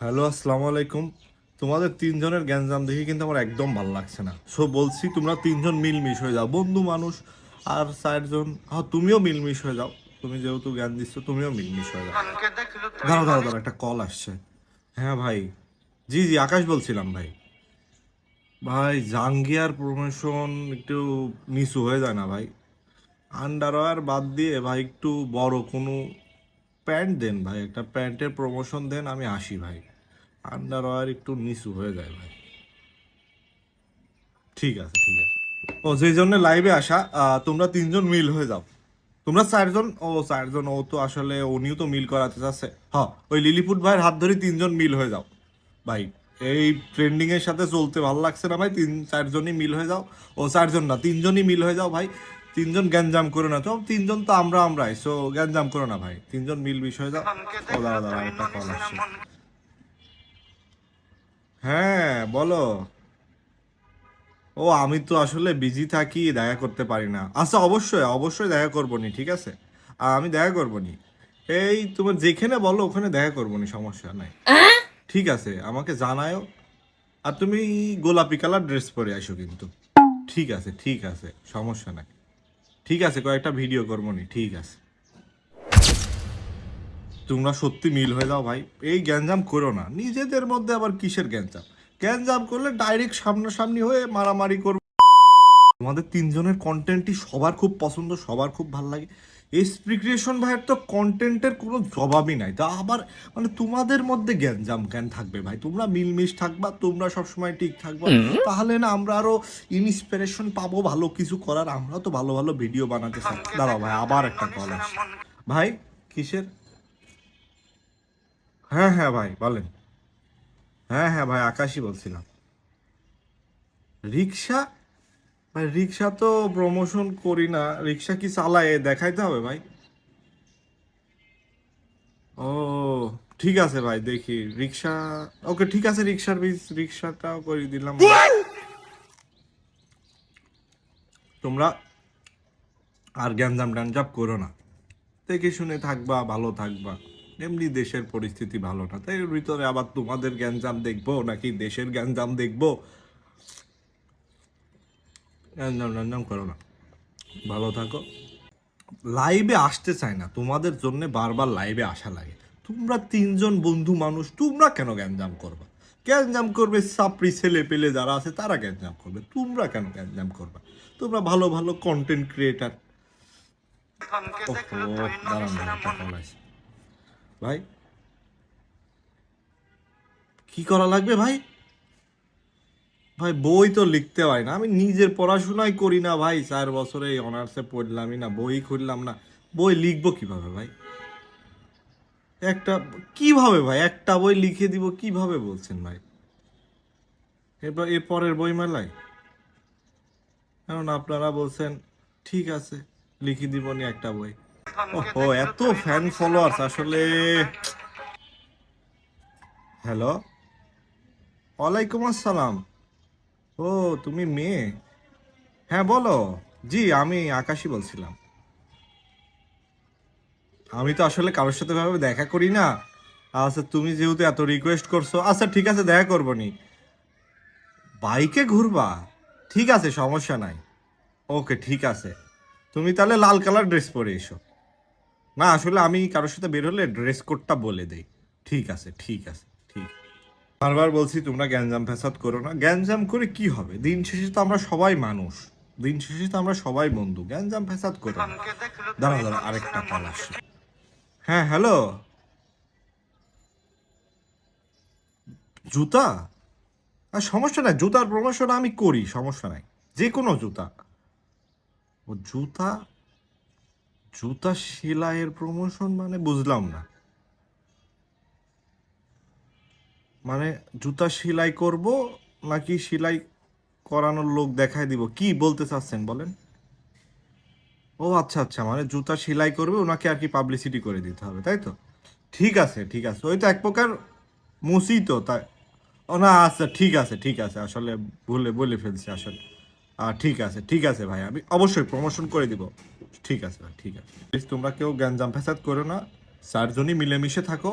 Hello, আসসালামু আলাইকুম। তোমাদের তিনজনের গ্যাঞ্জাম দেখে কিন্তু আমার একদম ভালো লাগছে না। সো বলছি তোমরা তিনজন মিলমিশ হয়ে যাও। বন্ধু, মানুষ আর চারজন হ্যাঁ তুমিও মিলমিশ হয়ে যাও। তুমি যেহেতু জ্ঞান দিচ্ছ, তুমিও মিলমিশ হয়ে যাও। দাঁড়াও দাঁড়াও দাঁড়াও, একটা কল আসছে। হ্যাঁ ভাই। জি জি, আকাশ বলছিলাম, ভাই। ভাই, জাঙ্গিয়ার প্রমোশন একটু নিচু হয়ে যায় না, ভাই। আন্ডারওয়্যার বাদ দিয়ে, ভাই, একটু বড় কোনো প্যান্ট দেন ভাই, একটা প্যান্টের প্রমোশন দেন, আমি আসি ভাই। আন্ডারওয়্যার একটু নিচু হয়ে যায় ভাই। ঠিক আছে ঠিক আছে। ও যেই জন্য লাইভে আসা তোমরা তিনজন মিল হয়ে যাও। তোমরা চারজন, ও চারজন, ও তো আসলে উনিও তো মিল করাতে চাচ্ছে। হ, ওই লিলিপুট ভাইয়ের হাত ধরে তিনজন মিল হয়ে যাও। ভাই, এই ট্রেন্ডিং এর সাথে চলতে ভালো লাগছে না ভাই, তিন, চারজনই মিল হয়ে যাও। ও, চারজন না, তিনজনই মিল হয়ে যাও ভাই। তিনজন গ্যাঞ্জাম করো না তো তিনজন তো আমরা আমরাই সো গ্যাঞ্জাম করো না ভাই। তিনজন মিল বিষ হয়ে যাও ও দাঁড়া দাঁড়া একটা কল আসছে। হ্যাঁ বলো। ও আমি তো আসলে বিজি থাকি দেখা করতে পারি না। আচ্ছা অবশ্যই অবশ্যই দেখা করব নি ঠিক আছে? আমি দেখা করব নি এই তোমার যেখানে বলো ওখানে দেখা করব নি সমস্যা নাই। ঠিক আছে আমাকে জানায়ও। আর তুমি গোলাপি কালার ড্রেস পরে আসো কিন্তু। ঠিক আছে ঠিক আছে সমস্যা নাই। ঠিক আছে, কয়েকটা ভিডিও করব নি, ঠিক আছে। তোমরা সত্যি মিল হয়ে যাও ভাই। এই গ্যাঞ্জাম করো না, নিজেদের মধ্যে আবার কিসের গ্যাঞ্জাম? গ্যাঞ্জাম করলে ডাইরেক্ট সামনাসামনি হয়ে মারামারি করব। তোমাদের তিনজনের কন্টেন্টটি সবার খুব পছন্দ, সবার খুব ভালো লাগে। এসপি ক্রিয়েশন ভাইয়ের তো কন্টেন্টের কোনো জবাবই নাই। তা আবার মানে তোমাদের মধ্যে জ্ঞানজাম জ্ঞান থাকবে ভাই? তোমরা মিলমিশ থাকবা তোমরা সবসময় ঠিক থাকবা। তাহলে না আমরা আরও ইন্সপিরেশন পাবো ভালো কিছু করার। আমরা তো ভালো ভালো ভিডিও বানাতে চাই। দাঁড়াও ভাই আবার একটা কল আসছে। ভাই কিসের? হ্যাঁ হ্যাঁ ভাই বলেন। হ্যাঁ হ্যাঁ ভাই আকাশই বলছিলাম। রিক্সা ভাই রিক্সা তো প্রমোশন করি না। রিক্সা কি চালায়? দেখাইতে হবে ভাই। ও ঠিক আছে ভাই দেখি। রিক্সা ওকে ঠিক আছে রিক্সার বিজ রিক্সাটাও করে দিলাম তোমরা আর গ্যাঞ্জাম ট্যাঞ্জাম করো না। দেখে শুনে থাকবা ভালো থাকবা। এমনি দেশের পরিস্থিতি ভালো না। তাই ভিতরে আবার তোমাদের গ্যাঞ্জাম দেখব নাকি দেশের গ্যাঞ্জাম দেখব? গ্যাঞ্জাম ট্যাঞ্জাম করো না। ভালো থাকো। লাইভে আসতে চায় না। তোমাদের জন্য বারবার লাইভে আসা লাগে। তোমরা তিনজন বন্ধু মানুষ, তোমরা কেন গ্যাঞ্জাম করবা? গ্যাঞ্জাম করবে সাপড়ি ছেলে পেলে যারা আছে, তারা গ্যাঞ্জাম করবে। তোমরা কেন গ্যাঞ্জাম করবা? তোমরা ভালো ভালো কন্টেন্ট ক্রিয়েটার। ভাই, কি করা লাগবে ভাই? ভাই, বই তো লিখতে হয় না। আমি নিজের পড়াশোনাই করি না ভাই। চার বছরে এই অনার্সে পড়লামই না, বই খুললাম না। বই লিখব কীভাবে ভাই? একটা, কীভাবে ভাই? একটা বই লিখে দিব কীভাবে বলছেন ভাই? এরপর, এর পরের বই মেলায় কারণ আপনারা বলছেন, ঠিক আছে, লিখে দিব নি একটা বই। ও এত ফ্যান ফলোয়ার্স আসলে। হ্যালো? ওয়ালাইকুম আসসালাম। ও, তুমি মেয়ে? হ্যাঁ বলো। জি, আমি আকাশই বলছিলাম। আমি তো আসলে কারোর সাথে ভাবে দেখা করি না। আচ্ছা তুমি যেহেতু এত রিকোয়েস্ট করছ আচ্ছা ঠিক আছে, দেখা করব নি। বাইকে ঘুরবা? ঠিক আছে, সমস্যা নাই। ওকে, ঠিক আছে। তুমি তাহলে লাল কালার ড্রেস পরে এসো। না, আসলে আমি কারোর সাথে বের হলে ড্রেস কোডটা বলে দেই। ঠিক আছে ঠিক আছে। বারবার বলছি, তোমরা গ্যাঞ্জাম ফ্যাসাদ করো না। গ্যাঞ্জাম করে কি হবে? দিন শেষে তো আমরা সবাই মানুষ। দিন শেষে তো আমরা সবাই বন্ধু। গ্যাঞ্জাম ফ্যাসাদ করো না। দাঁড়া দাঁড়া আরেকটা কল আসছে। হ্যাঁ হ্যালো জুতা? আর সমস্যা নাই, জুতার প্রমোশন আমি করি, সমস্যা নাই। যে কোনো জুতা। ও জুতা? জুতা সেলাইয়ের প্রমোশন মানে বুঝলাম না। মানে জুতা সেলাই করব নাকি সেলাই করানোর লোক দেখায় দিব? কি বলতে চাচ্ছেন বলেন? ও আচ্ছা আচ্ছা মানে জুতা সেলাই করবে, ওনাকে আর কি পাবলিসিটি করে দিতে হবে, তাই তো? ঠিক আছে ঠিক আছে, ওই তো এক প্রকার মুসি তো, তাই। ও না আচ্ছা ঠিক আছে ঠিক আছে, আসলে ভুলে, বলে ফেলছি আসলে। আর ঠিক আছে ঠিক আছে ভাই, আমি অবশ্যই প্রমোশন করে দিব। ঠিক আছে ভাই, ঠিক আছে। Please তোমরা কেউ গ্যাঞ্জাম ফ্যাসাদ করো না, চারজনই মিলেমিশে থাকো।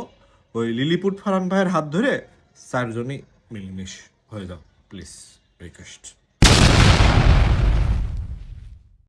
ওই লিলিপুট ফারান ভাইয়ের হাত ধরে চারজনই মিলমিশ হয়ে যাও প্লিজ রিকোয়েস্ট